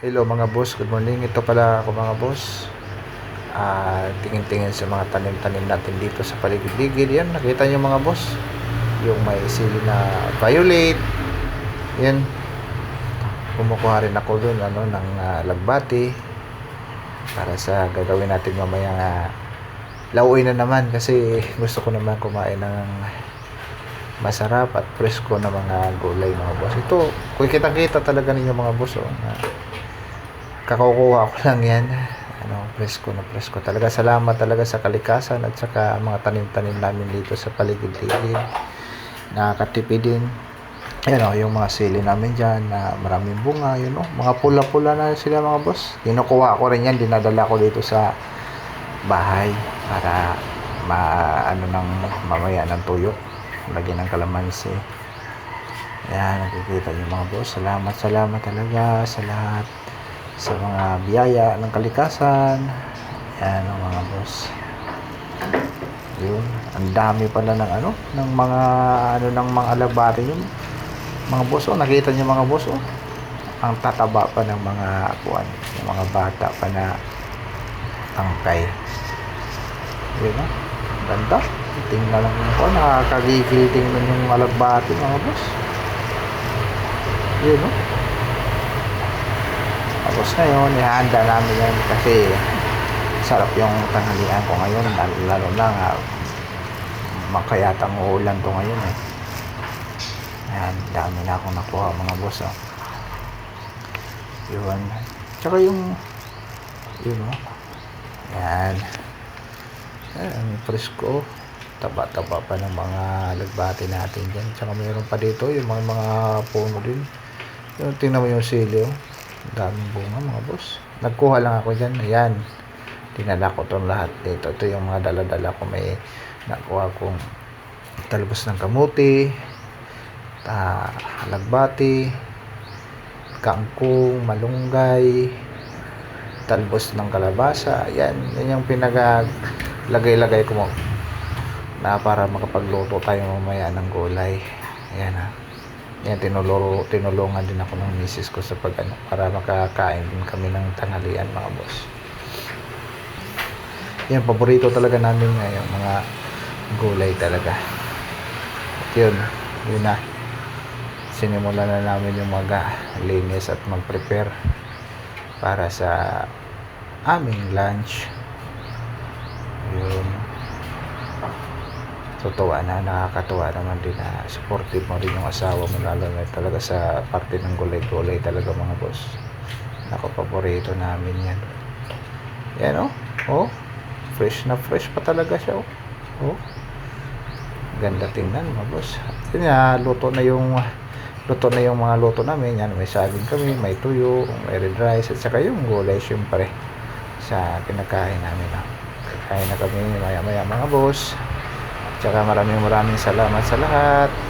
Hello mga boss, good morning. Ito pala ako mga boss. Ah, tingin-tingin sa mga tanim-tanim natin dito sa paligid-ligid. Yan, nakita niyo mga boss. Yung may sili na violet. Yan. Kumukuha rin ako doon ano, ng ah, lagbati. Para sa gagawin natin mamaya nga lauwi na naman kasi gusto ko naman kumain ng masarap at presko na mga gulay mga boss. Ito, kung kitang-kita talaga ninyo mga boss, oh, na kakukuha ko lang yan. Ano, presko na presko. Talaga salamat talaga sa kalikasan at saka mga tanim-tanim namin dito sa paligid-ligid. Nakakatipid din. Ayan o, yung mga sili namin dyan na maraming bunga, yun o. Mga pula-pula na sila mga boss. Kinukuha ko rin yan, dinadala ko dito sa bahay para ma ano nang mamaya ng tuyo lagyan ng kalamansi Ayan, nakikita niyo mga boss. Salamat, salamat talaga sa lahat sa mga biyaya ng kalikasan. Ayan, ang mga boss. Yun, ang dami pala ng ano, ng mga ano ng mga alabari yun. Mga boss, oh, nakita niyo mga boss, oh. Ang tataba pa ng mga kuan, ng mga bata pa na tangkay. Yun, oh. Ganda. Tingnan lang ko, nakakagigil tingnan yung alagbati mga boss. Yun, no? Tapos ngayon, ihanda namin yan kasi sarap yung tanghalian ko ngayon, lalo, lalo na nga makayatang uulan to ngayon eh. Ayan, dami na akong nakuha mga boss, oh. Yun. Tsaka yung, yun, oh. Ayan. Ayan, presko. Taba-taba pa ng mga lagbati natin dyan. Tsaka mayroon pa dito yung mga, mga puno din. Yung tingnan mo yung sili, oh. Daming bunga mga boss. Nagkuha lang ako dyan. Ayan. Tinala ko itong lahat dito. Ito yung mga dala-dala ko. May nakuha kong talbos ng kamuti, ta lagbati, kangkong, malunggay, talbos ng kalabasa. Ayan. Yan yung pinaglagay-lagay ko mo na para makapagluto tayo mamaya ng gulay. Ayan ha. Yan, tinuluro, tinulungan din ako ng misis ko sa pag ano, para makakain din kami ng tanghalian mga boss. Yan, paborito talaga namin ngayon, mga gulay talaga. At yun, yun na. Sinimulan na namin yung mag-linis at mag-prepare para sa aming lunch. Yun totoo na nakakatuwa naman din na supportive mo rin yung asawa mo lalo na talaga sa parte ng gulay-gulay talaga mga boss. Ako paborito namin yan. Yan oh. Oh fresh na fresh pa talaga siya oh, oh. ganda tingnan mga boss. Yun nga luto na yung luto na yung mga luto namin. Yan may saging kami may tuyo may red rice at saka yung gulay syempre sa kinakain namin oh. kain na kami maya maya mga boss Tsaka maraming maraming salamat sa lahat.